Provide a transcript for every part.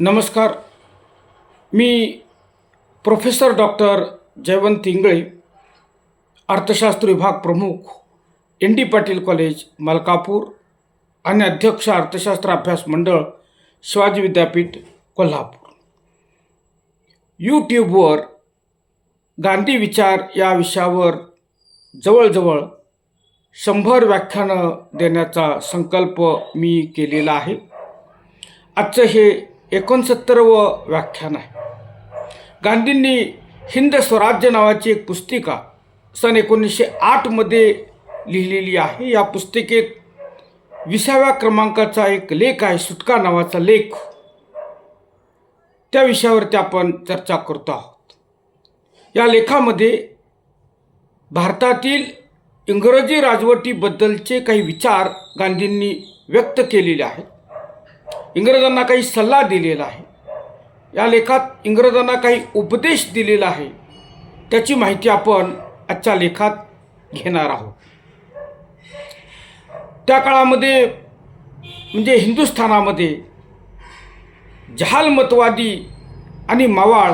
नमस्कार. मी professor doctor Jaywant Ingale अर्थशास्त्र विभाग प्रमुख N D Patil college Malkapur आणि अध्यक्ष अर्थशास्त्र अभ्यास मंडळ शिवाजी विद्यापीठ कोल्हापूर. यूट्यूबवर गांधी विचार या विषयावर जवळजवळ शंभर व्याख्यानं देण्याचा संकल्प मी केलेला आहे. आजचं हे एकोणसत्तरवं व्याख्यान आहे. गांधींनी हिंद स्वराज्य नावाची एक पुस्तिका सन एकोणीसशे आठमध्ये लिहिलेली आहे. या पुस्तिकेत विसाव्या क्रमांकाचा एक लेख आहे सुटका नावाचा लेख. त्या विषयावरती आपण चर्चा करतो आहोत. या लेखामध्ये भारतातील इंग्रजी राजवटीबद्दलचे काही विचार गांधींनी व्यक्त केलेले आहेत. इंग्रजांना काही सल्ला दिलेला आहे. या लेखात इंग्रजांना काही उपदेश दिलेला आहे. त्याची माहिती आपण आजच्या लेखात घेणार आहोत. त्या काळामध्ये म्हणजे हिंदुस्थानामध्ये जहालमतवादी आणि मावाळ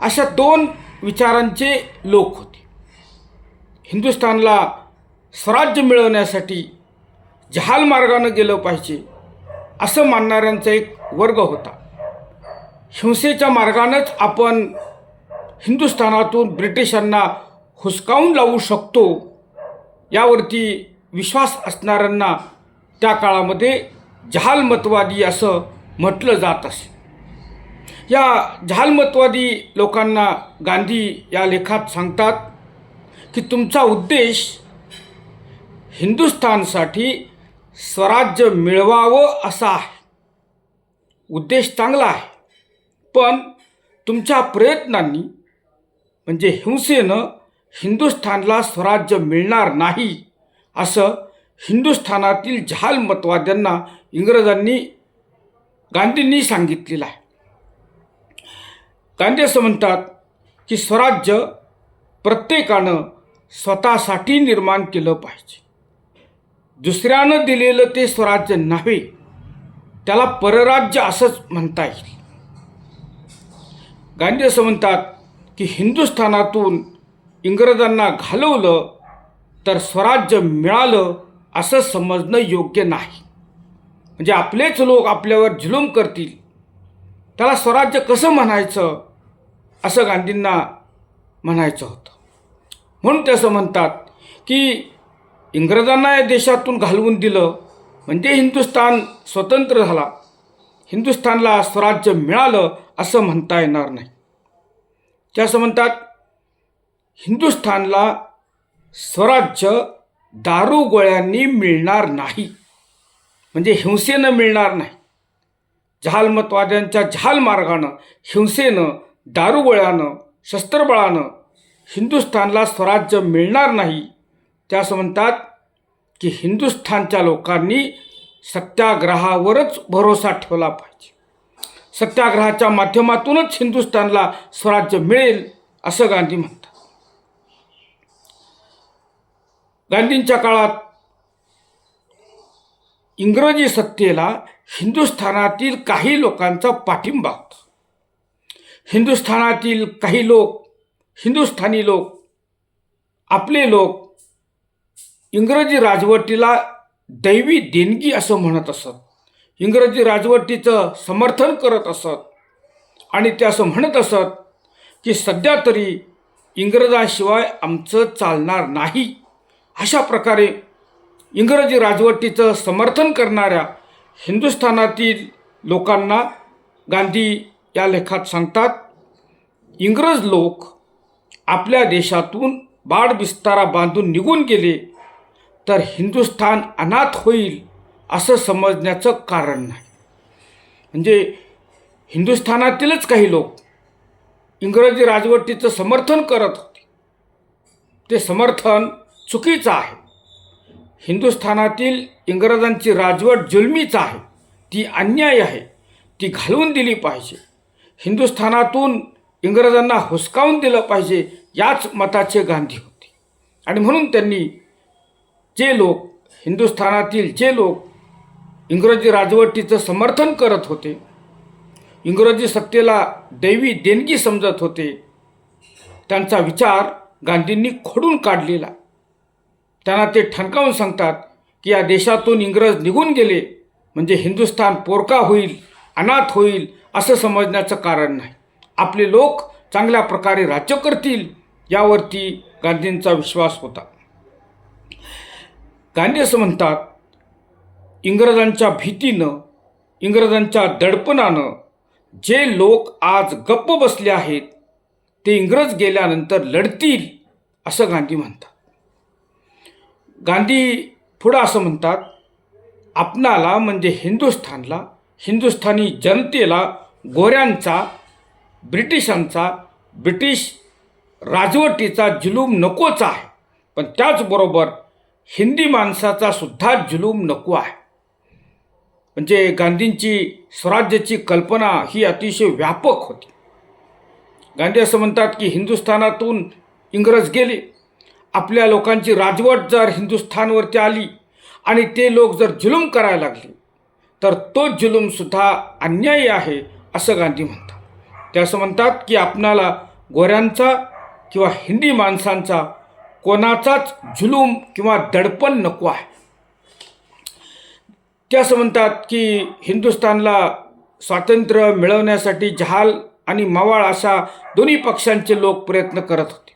अशा दोन विचारांचे लोक होते. हिंदुस्थानला स्वराज्य मिळवण्यासाठी जहाल मार्गानं गेलं पाहिजे. असं मानणाऱ्यांचा एक वर्ग होता. हिंसेच्या मार्गानंच आपण हिंदुस्थानातून ब्रिटिशांना हुसकावून लावू शकतो यावरती विश्वास असणाऱ्यांना त्या काळामध्ये जहालमतवादी असं म्हटलं जात असे. या जहालमतवादी लोकांना गांधी या लेखात सांगतात की तुमचा उद्देश हिंदुस्थानसाठी स्वराज्य मिळवावं असा आहे. उद्देश चांगला आहे. पण तुमच्या प्रयत्नांनी म्हणजे हिंसेनं हिंदुस्थानला स्वराज्य मिळणार नाही असं हिंदुस्थानातील जहालमतवाद्यांना इंग्रजांनी गांधींनी सांगितलेलं आहे. गांधी असं म्हणतात की स्वराज्य प्रत्येकानं स्वतःसाठी निर्माण केलं पाहिजे. दुसऱ्यानं दिलेलं ते स्वराज्य नव्हे त्याला परराज्य असंच म्हणता येईल. गांधी असं म्हणतात की हिंदुस्थानातून इंग्रजांना घालवलं तर स्वराज्य मिळालं असं समजणं योग्य नाही. म्हणजे आपलेच लोक आपल्यावर जुलूम करतील. त्याला स्वराज्य कसं म्हणायचं असं गांधींना म्हणायचं होतं. म्हणून ते असं म्हणतात की इंग्रजांना या देशातून घालवून दिलं. म्हणजे हिंदुस्थान स्वतंत्र झाला. हिंदुस्थानला स्वराज्य मिळालं असं म्हणता येणार नाही. ते असं म्हणतात हिंदुस्थानला स्वराज्य दारुगोळ्यांनी मिळणार नाही. म्हणजे हिंसेनं मिळणार नाही. जहालमतवाद्यांच्या जहाल मार्गानं हिंसेनं दारुगोळ्यानं शस्त्रबळानं हिंदुस्थानला स्वराज्य मिळणार नाही. त्या असं म्हणतात की हिंदुस्थानच्या लोकांनी सत्याग्रहावरच भरोसा ठेवला पाहिजे. सत्याग्रहाच्या माध्यमातूनच हिंदुस्थानला स्वराज्य मिळेल असं गांधी म्हणतात. गांधींच्या काळात इंग्रजी सत्तेला हिंदुस्थानातील काही लोकांचा पाठिंबा होता. हिंदुस्थानातील काही लोक हिंदुस्थानी लोक आपले लोक इंग्रजी राजवटीला दैवी देणगी असं म्हणत असत. इंग्रजी राजवटीचं समर्थन करत असत. आणि ते असं म्हणत असत की सध्या तरी इंग्रजाशिवाय आमचं चालणार नाही. अशा प्रकारे इंग्रजी राजवटीचं समर्थन करणाऱ्या हिंदुस्थानातील लोकांना गांधी या लेखात सांगतात इंग्रज लोक आपल्या देशातून बाडबिस्तारा बांधून निघून गेले. तर हिंदुस्थान अनाथ होईल असं समजण्याचं कारण नाही. म्हणजे हिंदुस्थानातीलच काही लोक इंग्रजी राजवटीचं समर्थन करत होते. ते समर्थन चुकीचं आहे. हिंदुस्थानातील इंग्रजांची राजवट जुलमीच आहे. ती अन्याय आहे. ती घालवून दिली पाहिजे. हिंदुस्थानातून इंग्रजांना हुसकावून दिलं पाहिजे याच मताचे गांधी होते. आणि म्हणून त्यांनी जे लोक हिंदुस्थानातील जे लोक इंग्रजी राजवटीचं समर्थन करत होते इंग्रजी सत्तेला दैवी देणगी समजत होते त्यांचा विचार गांधींनी खोडून काढलेला. त्यांना ते ठणकावून सांगतात की या देशातून इंग्रज निघून गेले म्हणजे हिंदुस्थान पोरका होईल अनाथ होईल असं समजण्याचं कारण नाही. आपले लोक चांगल्या प्रकारे राज्य करतील यावरती गांधींचा विश्वास होता. गांधी असं म्हणतात इंग्रजांच्या भीतीनं इंग्रजांच्या दडपणानं जे लोक आज गप्प बसले आहेत ते इंग्रज गेल्यानंतर लढतील असं गांधी म्हणतात. गांधी पुढं असं म्हणतात आपणाला म्हणजे हिंदुस्थानला हिंदुस्थानी जनतेला गोऱ्यांचा ब्रिटिशांचा ब्रिटिश राजवटीचा जुलूम नकोच आहे. पण त्याचबरोबर हिंदी माणसाचा सुद्धा जुलूम नको आहे. म्हणजे गांधींची स्वराज्याची कल्पना ही अतिशय व्यापक होती. गांधी असं म्हणतात की हिंदुस्थानातून इंग्रज गेले. आपल्या लोकांची राजवट जर हिंदुस्थानवरती आली आणि ते लोक जर जुलूम करायला लागले तर तो जुलूमसुद्धा अन्यायी आहे असं गांधी म्हणतात. ते असं म्हणतात की आपणाला गोऱ्यांचा किंवा हिंदी माणसांचा कोणाचाच जुलूम किंवा दडपण नको आहे. ते असं म्हणतात की हिंदुस्थानला स्वातंत्र्य मिळवण्यासाठी जहाल आणि मवाळ अशा दोन्ही पक्षांचे लोक प्रयत्न करत होते.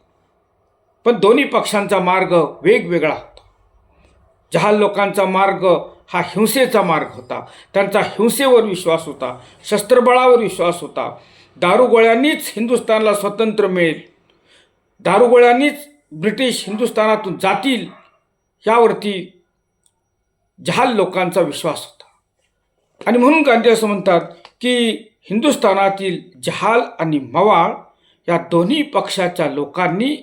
पण दोन्ही पक्षांचा मार्ग वेगवेगळा होता. जहाल लोकांचा मार्ग हा हिंसेचा मार्ग होता. त्यांचा हिंसेवर विश्वास होता शस्त्रबळावर विश्वास होता. दारुगोळ्यांनीच हिंदुस्थानला स्वातंत्र्य मिळेल. दारुगोळ्यांनीच ब्रिटिश हिंदुस्थानातून जातील यावरती जहाल लोकांचा विश्वास होता. आणि म्हणून गांधी असं म्हणतात की हिंदुस्थानातील जहाल आणि मवाळ या दोन्ही पक्षाच्या लोकांनी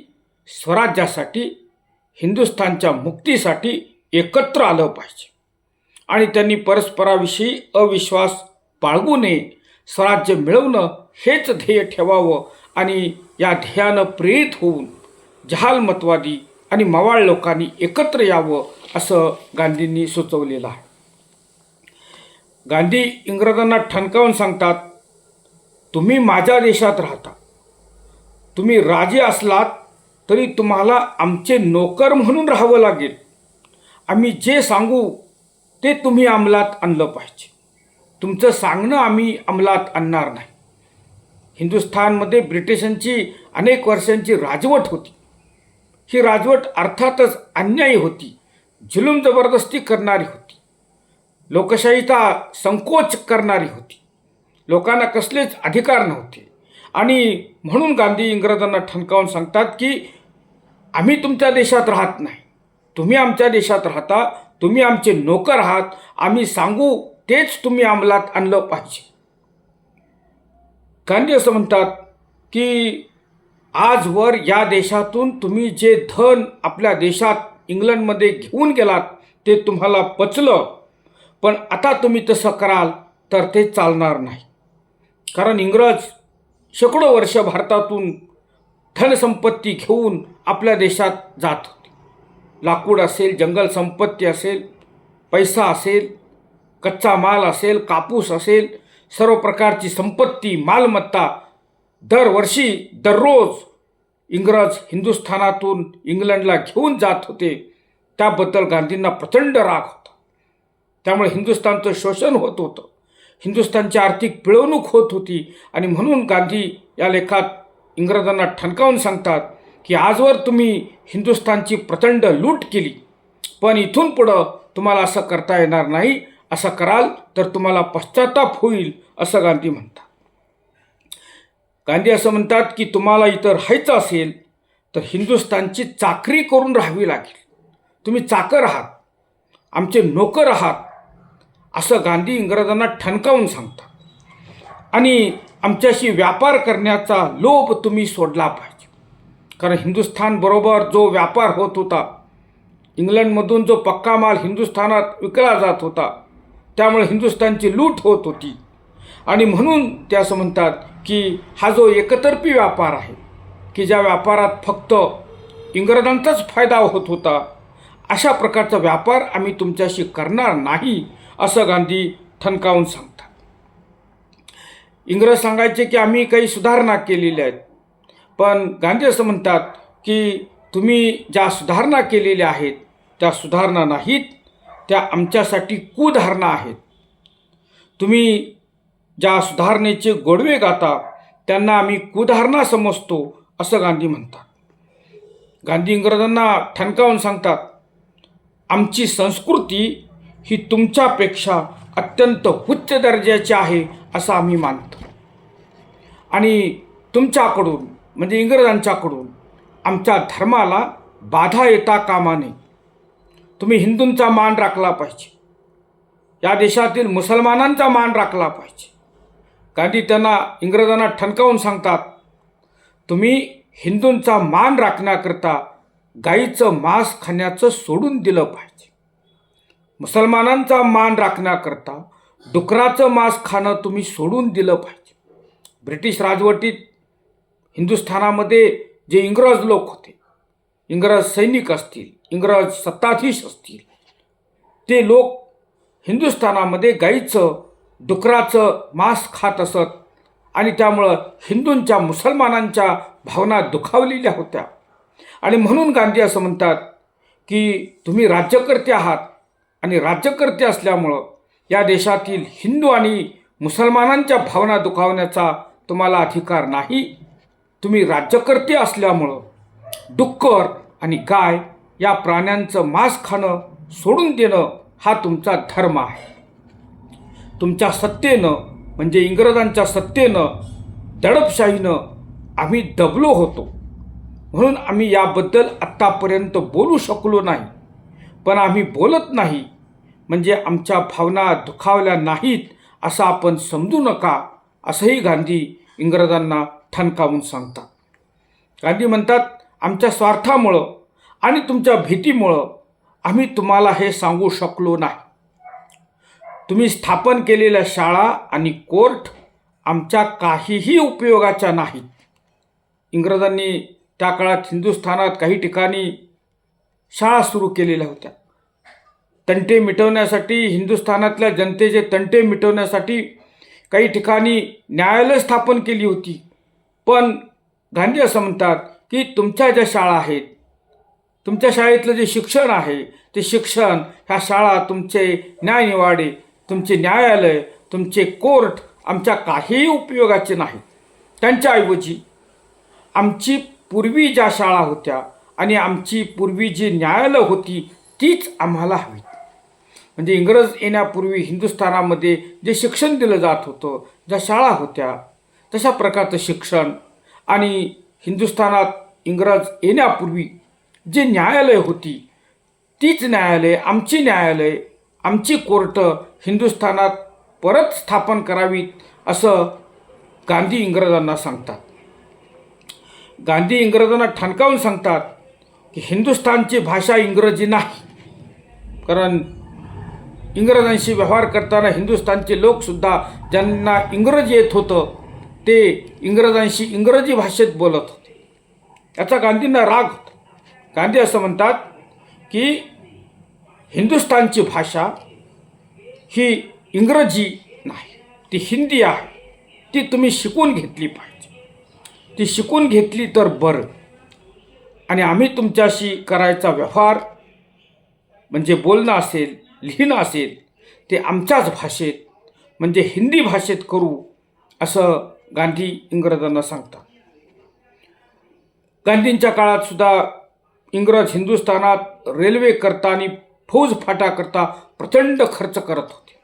स्वराज्यासाठी हिंदुस्थानच्या मुक्तीसाठी एकत्र आलं पाहिजे. आणि त्यांनी परस्पराविषयी अविश्वास बाळगू नये स्वराज्य मिळवणं हेच ध्येय ठेवावं आणि या ध्येयानं प्रेरित होऊन जहालमतवादी आणि मवाळ लोकांनी एकत्र यावं असं गांधींनी सुचवलेलं आहे. गांधी इंग्रजांना ठणकावून सांगतात तुम्ही माझ्या देशात राहता. तुम्ही राजे असलात तरी तुम्हाला आमचे नोकर म्हणून राहावं लागेल. आम्ही जे सांगू ते तुम्ही अंमलात आणलं पाहिजे. तुमचं सांगणं आम्ही अंमलात आणणार नाही. हिंदुस्थानमध्ये ब्रिटिशांची अनेक वर्षांची राजवट होती. ही राजवट अर्थातच अन्यायी होती. जुलूम जबरदस्ती करणारी होती. लोकशाहीचा संकोच करणारी होती. लोकांना कसलेच अधिकार नव्हते. आणि म्हणून गांधी इंग्रजांना ठणकावून सांगतात की आम्ही तुमच्या देशात राहत नाही. तुम्ही आमच्या देशात राहता. तुम्ही आमचे नोकर आहात. आम्ही सांगू तेच तुम्ही अंमलात आणलं पाहिजे. गांधी असं म्हणतात की आजवर या देशातून तुम्ही जे धन आपल्या देशात इंग्लंडमध्ये घेऊन गेलात ते तुम्हाला पचलं. पण आता तुम्ही तसं कराल तर ते चालणार नाही. कारण इंग्रज शेकडो वर्ष भारतातून धनसंपत्ती घेऊन आपल्या देशात जात होते. लाकूड असेल जंगल संपत्ती असेल पैसा असेल कच्चा माल असेल कापूस असेल सर्व प्रकारची संपत्ती मालमत्ता दरवर्षी दररोज इंग्रज हिंदुस्थानातून इंग्लंडला घेऊन जात होते. त्याबद्दल गांधींना प्रचंड राग होता. त्यामुळे हिंदुस्थानचं शोषण होत होतं. हिंदुस्थानची आर्थिक पिळवणूक होत होती आणि म्हणून गांधी या लेखात इंग्रजांना ठणकावून सांगतात की आजवर तुम्ही हिंदुस्थानची प्रचंड लूट केली. पण इथून पुढं तुम्हाला असं करता येणार नाही. असं कराल तर तुम्हाला पश्चाताप होईल असं गांधी म्हणतात. गांधी असं म्हणतात की तुम्हाला इतर राहायचं असेल तर हिंदुस्थानची चाकरी करून राहावी लागेल. तुम्ही चाकर आहात आमचे नोकर आहात असं गांधी इंग्रजांना ठणकावून सांगतात. आणि आमच्याशी व्यापार करण्याचा लोभ तुम्ही सोडला पाहिजे. कारण हिंदुस्थानबरोबर जो व्यापार होत होता इंग्लंडमधून जो पक्का माल हिंदुस्थानात विकला जात होता त्यामुळे हिंदुस्थानची लूट होत होती. आणि म्हणून ते असं म्हणतात की हा जो एकतर्फी व्यापार आहे की ज्या व्यापारात फक्त इंग्रजांचाच फायदा होत होता अशा प्रकारचा व्यापार आम्ही तुमच्याशी करणार नाही असं गांधी ठणकावून सांगतात. इंग्रज सांगायचे की आम्ही काही सुधारणा केलेल्या आहेत पण गांधी असं म्हणतात की तुम्ही ज्या सुधारणा केलेल्या आहेत त्या सुधारणा नाहीत त्या आमच्यासाठी कुधारणा आहेत. तुम्ही ज्या सुधारणेचे गोडवे गातात त्यांना आम्ही कुधारणा समजतो असं गांधी म्हणतात. गांधी इंग्रजांना ठणकावून सांगतात आमची संस्कृती ही तुमच्यापेक्षा अत्यंत उच्च दर्जाची आहे असं आम्ही मानतो. आणि तुमच्याकडून म्हणजे इंग्रजांच्याकडून आमच्या धर्माला बाधा येता कामा नये. तुम्ही हिंदूंचा मान राखला पाहिजे. या देशातील मुसलमानांचा मान राखला पाहिजे. गांधी त्यांना इंग्रजांना ठणकावून सांगतात तुम्ही हिंदूंचा मान राखण्याकरता गाईचं मांस खाण्याचं सोडून दिलं पाहिजे. मुसलमानांचा मान राखण्याकरता डुकराचं मांस खाणं तुम्ही सोडून दिलं पाहिजे. ब्रिटिश राजवटीत हिंदुस्थानामध्ये जे इंग्रज लोक होते इंग्रज सैनिक असतील इंग्रज सत्ताधीश असतील ते लोक हिंदुस्थानामध्ये गाईचं डुकराचं मांस खात असत आणि त्यामुळं हिंदूंच्या मुसलमानांच्या भावना दुखावलेल्या होत्या. आणि म्हणून गांधी असं म्हणतात की तुम्ही राज्यकर्ते आहात आणि राज्यकर्ते असल्यामुळं या देशातील हिंदू आणि मुसलमानांच्या भावना दुखावण्याचा तुम्हाला अधिकार नाही. तुम्ही राज्यकर्ते असल्यामुळं डुक्कर आणि गाय या प्राण्यांचं मांस खाणं सोडून देणं हा तुमचा धर्म आहे. तुमच्या सत्तेनं म्हणजे इंग्रजांच्या सत्तेनं दडपशाहीनं आम्ही दबलो होतो. म्हणून आम्ही याबद्दल आत्तापर्यंत बोलू शकलो नाही. पण आम्ही बोलत नाही. म्हणजे आमच्या भावना दुखावल्या नाहीत असं आपण समजू नका असंही गांधी इंग्रजांना ठणकावून सांगतात. गांधी म्हणतात आमच्या स्वार्थामुळं आणि तुमच्या भीतीमुळं आम्ही तुम्हाला हे सांगू शकलो नाही. तुम्ही स्थापन केलेल्या शाळा आणि कोर्ट आमच्या काहीही उपयोगाच्या नाहीत. इंग्रजांनी त्या काळात हिंदुस्थानात काही ठिकाणी शाळा सुरू केलेल्या होत्या. तंटे मिटवण्यासाठी हिंदुस्थानातल्या जनतेचे तंटे मिटवण्यासाठी काही ठिकाणी न्यायालय स्थापन केली होती. पण गांधी असं म्हणतात की तुमच्या ज्या शाळा आहेत तुमच्या शाळेतलं जे शिक्षण आहे ते शिक्षण ह्या शाळा तुमचे न्यायनिवाडे तुमचे न्यायालय तुमचे कोर्ट आमच्या काहीही उपयोगाचे नाहीत त्यांच्याऐवजी आमची पूर्वी ज्या शाळा होत्या आणि आमची पूर्वी जी न्यायालय होती तीच आम्हाला हवी म्हणजे इंग्रज येण्यापूर्वी हिंदुस्थानामध्ये जे शिक्षण दिलं जात होतं ज्या शाळा होत्या तशा प्रकारचं शिक्षण आणि हिंदुस्थानात इंग्रज येण्यापूर्वी जे न्यायालय होती तीच न्यायालय आमची न्यायालय आमची कोर्ट हिंदुस्थानात परत स्थापन करावीत असं गांधी इंग्रजांना सांगतात. गांधी इंग्रजांना ठणकावून सांगतात की हिंदुस्थानची भाषा इंग्रजी नाही. कारण इंग्रजांशी व्यवहार करताना हिंदुस्थानचे लोकसुद्धा ज्यांना इंग्रजी येत होतं ते इंग्रजांशी इंग्रजी भाषेत बोलत होते. याचा गांधींना राग होता. गांधी असं म्हणतात की हिंदुस्थानची भाषा ही इंग्रजी नाही. ती हिंदी आहे. ती तुम्ही शिकून घेतली पाहिजे. ती शिकून घेतली तर बरं. आणि आम्ही तुमच्याशी करायचा व्यवहार म्हणजे बोलणं असेल लिहिणं असेल ते आमच्याच भाषेत म्हणजे हिंदी भाषेत करू असं गांधी इंग्रजांना सांगतात. गांधींच्या काळात सुद्धा इंग्रज हिंदुस्थानात रेल्वे करताना आणि फौज फाटाकरता प्रचंड खर्च करत होते.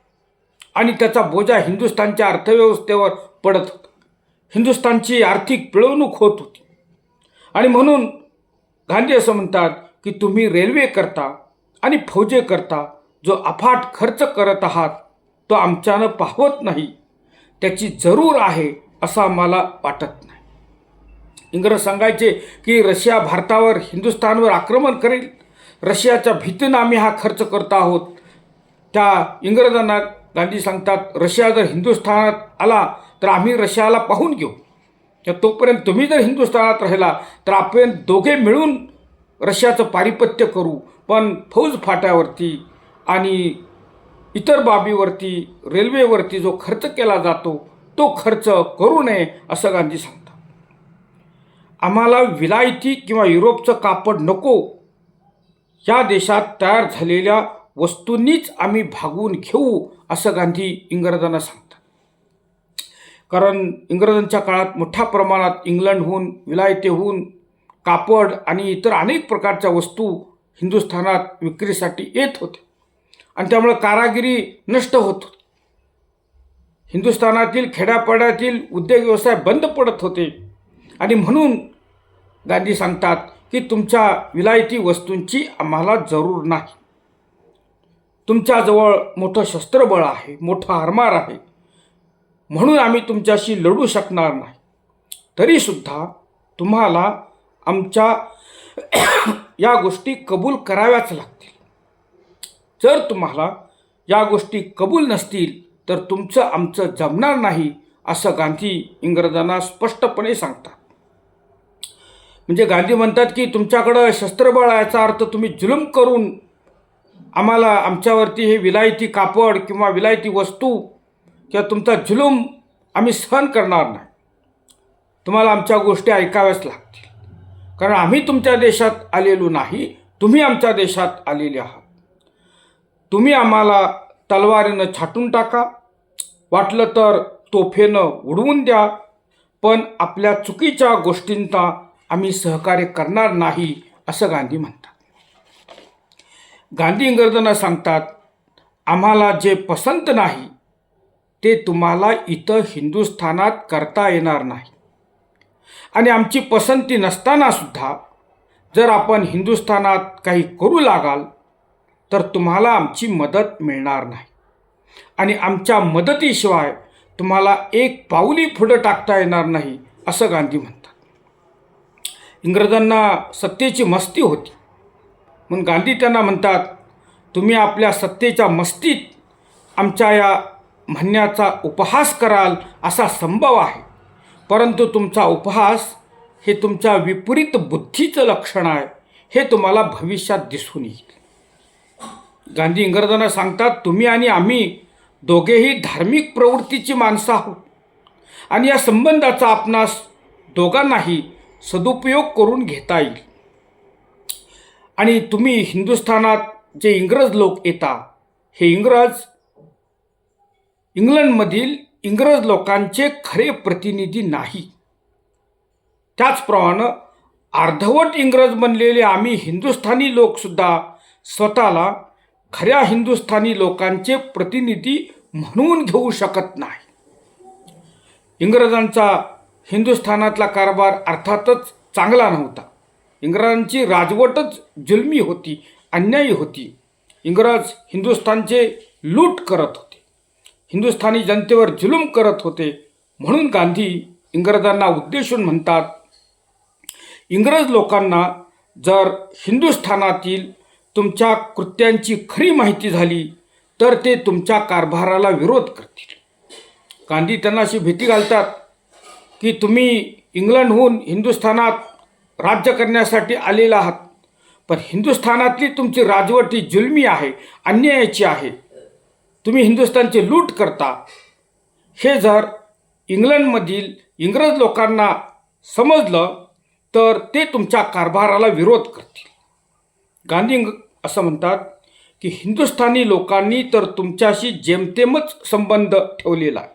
आणि त्याचा बोजा हिंदुस्थानच्या अर्थव्यवस्थेवर पडत होता. हिंदुस्थानची आर्थिक पिळवणूक होत होती. आणि म्हणून गांधी असं म्हणतात की तुम्ही रेल्वे करता आणि फौजे करता जो अफाट खर्च करत आहात तो आमच्यानं पाहवत नाही. त्याची जरूर आहे असं मला वाटत नाही. इंग्रज सांगायचे की रशिया भारतावर हिंदुस्थानवर आक्रमण करेल रशियाच्या भीतीनं आम्ही हा खर्च करत आहोत. त्या इंग्रजांना गांधी सांगतात रशिया जर हिंदुस्थानात आला तर आम्ही रशियाला पाहून घेऊ. तर तोपर्यंत तुम्ही जर हिंदुस्थानात राहिला तर आपण दोघे मिळून रशियाचं पारिपत्य करू. पण फौज फाट्यावरती आणि इतर बाबीवरती रेल्वेवरती जो खर्च केला जातो तो खर्च करू नये असं गांधी सांगतात. आम्हाला विलायती किंवा युरोपचं कापड नको या देशात तयार झालेल्या वस्तूंनीच आम्ही भागवून घेऊ असं गांधी इंग्रजांना सांगतात. कारण इंग्रजांच्या काळात मोठ्या प्रमाणात इंग्लंडहून विलायतेहून कापड आणि इतर अनेक प्रकारच्या वस्तू हिंदुस्थानात विक्रीसाठी येत होते. आणि त्यामुळे कारागिरी नष्ट होत होती. हिंदुस्थानातील खेड्यापाड्यातील उद्योग व्यवसाय बंद पडत होते. आणि म्हणून गांधी सांगतात की तुमच्या विलायती वस्तूंची आम्हाला जरूर नाही. तुमच्याजवळ मोठं शस्त्रबळ आहे मोठं आरमार आहे. म्हणून आम्ही तुमच्याशी लढू शकणार नाही. तरीसुद्धा तुम्हाला आमच्या या गोष्टी कबूल कराव्याच लागतील. जर तुम्हाला या गोष्टी कबूल नसतील तर तुमचं आमचं जमणार नाही असं गांधी इंग्रजांना स्पष्टपणे सांगतात. म्हणजे गांधी म्हणतात की तुमच्याकडं शस्त्रबळ याचा अर्थ तुम्ही जुलूम करून आम्हाला आमच्यावरती हे विलायती कापड किंवा विलायती वस्तू किंवा तुमचा जुलूम आम्ही सहन करणार नाही. तुम्हाला आमच्या गोष्टी ऐकाव्याच लागतील. कारण आम्ही तुमच्या देशात आलेलो नाही तुम्ही आमच्या देशात आलेले आहात. तुम्ही आम्हाला तलवारीनं छाटून टाका वाटलं तर तोफेनं उडवून द्या पण आपल्या चुकीच्या गोष्टींचा आम्ही सहकार्य करणार नाही असं गांधी म्हणतात. गांधी इंग्रजांना सांगतात आम्हाला जे पसंत नाही ते तुम्हाला इथं हिंदुस्थानात करता येणार नाही. आणि आमची पसंती नसताना सुद्धा जर आपण हिंदुस्थानात काही करू लागाल तर तुम्हाला आमची मदत मिळणार नाही. आणि आमच्या मदतीशिवाय तुम्हाला एक पाऊली पुढं टाकता येणार नाही असं गांधी म्हणतात. इंग्रजांना सत्तेची मस्ती होती. म्हणून गांधी त्यांना म्हणतात तुम्ही आपल्या सत्तेच्या मस्तीत आमच्या या म्हणण्याचा उपहास कराल असा संभव आहे. परंतु तुमचा उपहास हे तुमच्या विपरीत बुद्धीचं लक्षण आहे. हे तुम्हाला भविष्यात दिसून येईल. गांधी इंग्रजांना सांगतात तुम्ही आणि आम्ही दोघेही धार्मिक प्रवृत्तीची माणसं आहोत. आणि या संबंधाचा आपणास दोघांनाही सदुपयोग करून घेता येईल. आणि तुम्ही हिंदुस्थानात जे इंग्रज लोक येता हे इंग्रज इंग्लंडमधील इंग्रज लोकांचे खरे प्रतिनिधी नाही. त्याचप्रमाणे अर्धवट इंग्रज बनलेले आम्ही हिंदुस्थानी लोकसुद्धा स्वतःला खऱ्या हिंदुस्थानी लोकांचे प्रतिनिधी म्हणून घेऊ शकत नाही. इंग्रजांचा हिंदुस्थानातला कारभार अर्थातच चांगला नव्हता. इंग्रजांची राजवटच जुलमी होती अन्यायी होती. इंग्रज हिंदुस्थानचे लूट करत होते. हिंदुस्थानी जनतेवर जुलूम करत होते. म्हणून गांधी इंग्रजांना उद्देशून म्हणतात इंग्रज लोकांना जर हिंदुस्थानातील तुमच्या कृत्यांची खरी माहिती झाली तर ते तुमच्या कारभाराला विरोध करतील. गांधी त्यांना अशी भीती घालतात की तुम्ही इंग्लंडहून हिंदुस्थानात राज्य करण्यासाठी आलेला आहात. पण हिंदुस्थानातली तुमची राजवटी जुलमी आहे अन्यायाची आहे. तुम्ही हिंदुस्थानची लूट करता. हे जर इंग्लंडमधील इंग्रज लोकांना समजलं तर ते तुमच्या कारभाराला विरोध करतील. गांधी असं म्हणतात की हिंदुस्थानी लोकांनी तर तुमच्याशी जेमतेमच संबंध ठेवलेला आहे.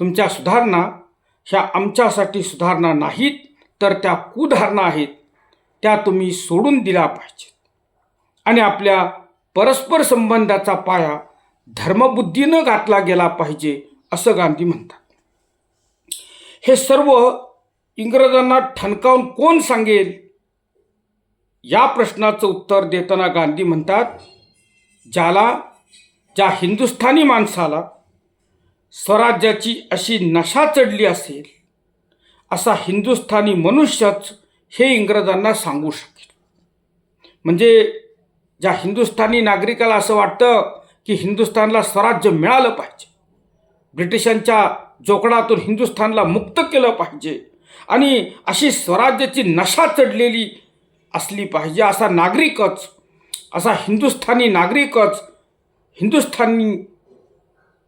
तुमच्या सुधारणा ह्या आमच्यासाठी सुधारणा नाहीत तर त्या कुधारणा आहेत. त्या तुम्ही सोडून दिल्या पाहिजेत. आणि आपल्या परस्पर संबंधाचा पाया धर्मबुद्धीनं घातला गेला पाहिजे असं गांधी म्हणतात. हे सर्व इंग्रजांना ठणकावून कोण सांगेल? या प्रश्नाचं उत्तर देताना गांधी म्हणतात ज्याला ज्या हिंदुस्थानी माणसाला स्वराज्याची अशी नशा चढली असेल असा हिंदुस्थानी मनुष्यच हे इंग्रजांना सांगू शकेल. म्हणजे ज्या हिंदुस्थानी नागरिकाला असं वाटतं की हिंदुस्थानला स्वराज्य मिळालं पाहिजे ब्रिटिशांच्या जोकडातून हिंदुस्थानला मुक्त केलं पाहिजे आणि अशी स्वराज्याची नशा चढलेली असली पाहिजे असा नागरिकच असा हिंदुस्थानी नागरिकच हिंदुस्थानी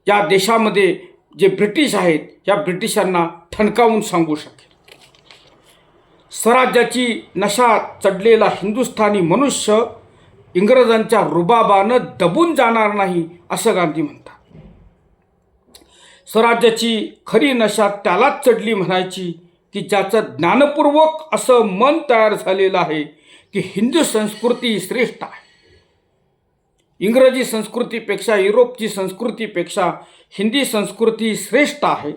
या देशामध्ये जे ब्रिटिश आहेत या ब्रिटिशांना ठणकावून सांगू शकेल. स्वराज्याची नशा चढलेला हिंदुस्थानी मनुष्य इंग्रजांच्या रुबाबानं दबून जाणार नाही असं गांधी म्हणतात. स्वराज्याची खरी नशा त्यालाच चढली म्हणायची की ज्याचं ज्ञानपूर्वक असं मन तयार झालेलं आहे की हिंदू संस्कृती श्रेष्ठ आहे. इंग्रजी संस्कृतीपेक्षा युरोपची संस्कृतीपेक्षा हिंदी संस्कृती श्रेष्ठ आहे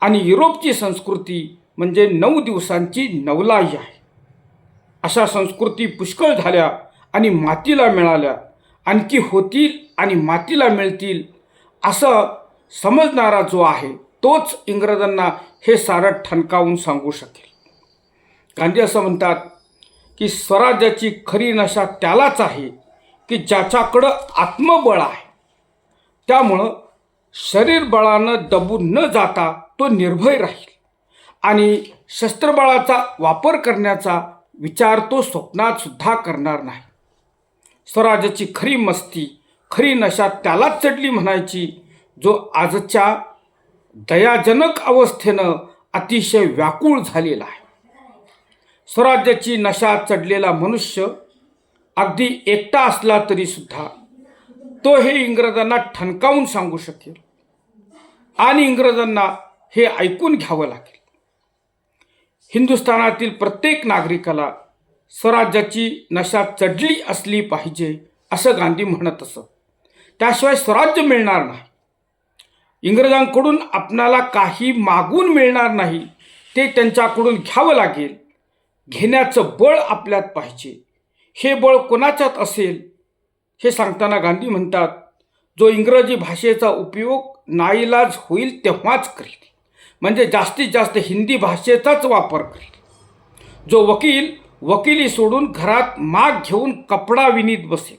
आणि युरोपची संस्कृती म्हणजे नऊ दिवसांची नवलाई आहे. अशा संस्कृती पुष्कळ झाल्या आणि मातीला मिळाल्या. आणखी होतील आणि मातीला मिळतील असं समजणारा जो आहे तोच इंग्रजांना हे सारं ठणकावून सांगू शकेल. गांधी असं म्हणतात की स्वराज्याची खरी नशा त्यालाच आहे की ज्याच्याकडं आत्मबळ आहे. त्यामुळं शरीरबळानं दबू दबून न जाता तो निर्भय राहील. आणि शस्त्रबळाचा वापर करण्याचा विचार तो स्वप्नात सुद्धा करणार नाही. स्वराज्याची खरी मस्ती खरी नशा त्यालाच चढली म्हणायची जो आजच्या दयाजनक अवस्थेनं अतिशय व्याकुळ झालेला आहे. स्वराज्याची नशा चढलेला मनुष्य अगदी एकटा असला तरीसुद्धा तो हे इंग्रजांना ठणकावून सांगू शकेल. आणि इंग्रजांना हे ऐकून घ्यावं लागेल. हिंदुस्थानातील प्रत्येक नागरिकाला स्वराज्याची नशा चढली असली पाहिजे असं गांधी म्हणत असत. त्याशिवाय स्वराज्य मिळणार नाही. इंग्रजांकडून आपणाला काही मागून मिळणार नाही ते त्यांच्याकडून घ्यावं लागेल. घेण्याचं बळ आपल्यात पाहिजे. हे बळ कोणाच्यात असेल? हे सांगताना गांधी म्हणतात जो इंग्रजी भाषेचा उपयोग नाईलाज होईल तेव्हाच करेल. म्हणजे जास्तीत जास्त हिंदी भाषेचाच वापर करेल. जो वकील वकिली सोडून घरात माग घेऊन कपडा विनीत बसेल.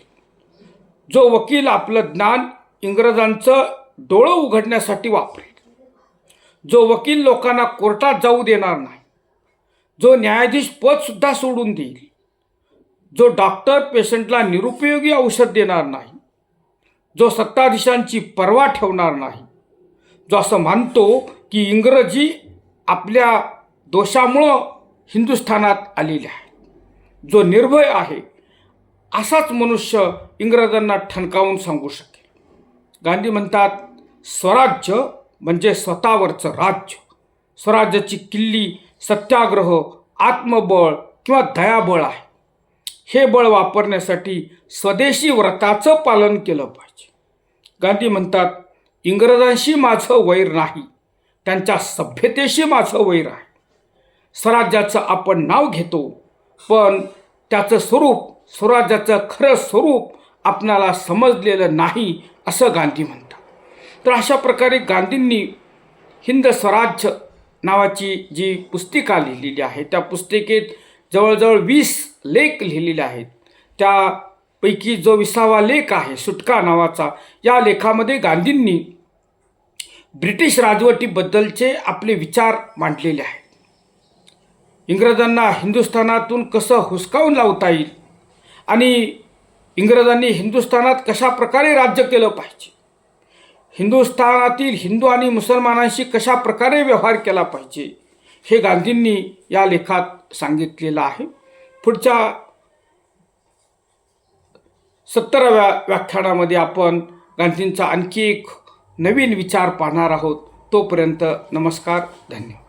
जो वकील आपलं ज्ञान इंग्रजांचं डोळं उघडण्यासाठी वापरेल. जो वकील लोकांना कोर्टात जाऊ देणार नाही. जो न्यायाधीश पदसुद्धा सोडून देईल. जो डॉक्टर पेशंटला निरुपयोगी औषध देणार नाही जो सत्ताधीशांची पर्वा ठेवणार नाही जो असं मानतो की इंग्रजी आपल्या दोषामुळं हिंदुस्थानात आलेले आहे. जो निर्भय आहे असाच मनुष्य इंग्रजांना ठणकावून सांगू शकेल. गांधी म्हणतात स्वराज्य म्हणजे स्वतःवरचं राज्य. स्वराज्याची किल्ली सत्याग्रह आत्मबळ किंवा दयाबळ आहे. हे बळ वापरण्यासाठी स्वदेशी व्रताचं पालन केलं पाहिजे. गांधी म्हणतात इंग्रजांशी माझं वैर नाही त्यांच्या सभ्यतेशी माझं वैर आहे. स्वराज्याचं आपण नाव घेतो पण त्याचं स्वरूप स्वराज्याचं खरं स्वरूप आपणाला समजलेलं नाही असं गांधी म्हणतात. तर अशा प्रकारे गांधींनी हिंद स्वराज्य नावाची जी पुस्तिका लिहिलेली आहे त्या पुस्तिकेत जवळजवळ वीस लेख लिहिलेले आहेत. त्यापैकी जो विसावा लेख आहे सुटका नावाचा या लेखामध्ये गांधींनी ब्रिटिश राजवटीबद्दलचे आपले विचार मांडलेले आहेत. इंग्रजांना हिंदुस्थानातून कसं हुसकावून लावता येईल आणि इंग्रजांनी हिंदुस्थानात कशा प्रकारे राज्य केलं पाहिजे? हिंदुस्थानातील हिंदू आणि मुसलमानांशी कशा प्रकारे व्यवहार केला पाहिजे? हे गांधींनी या लेखात सांगितलेलं आहे. पुढच्या सत्तराव्या व्याख्यानामध्ये आपण गांधींचा आणखी एक नवीन विचार पाहणार आहोत. तोपर्यंत नमस्कार धन्यवाद.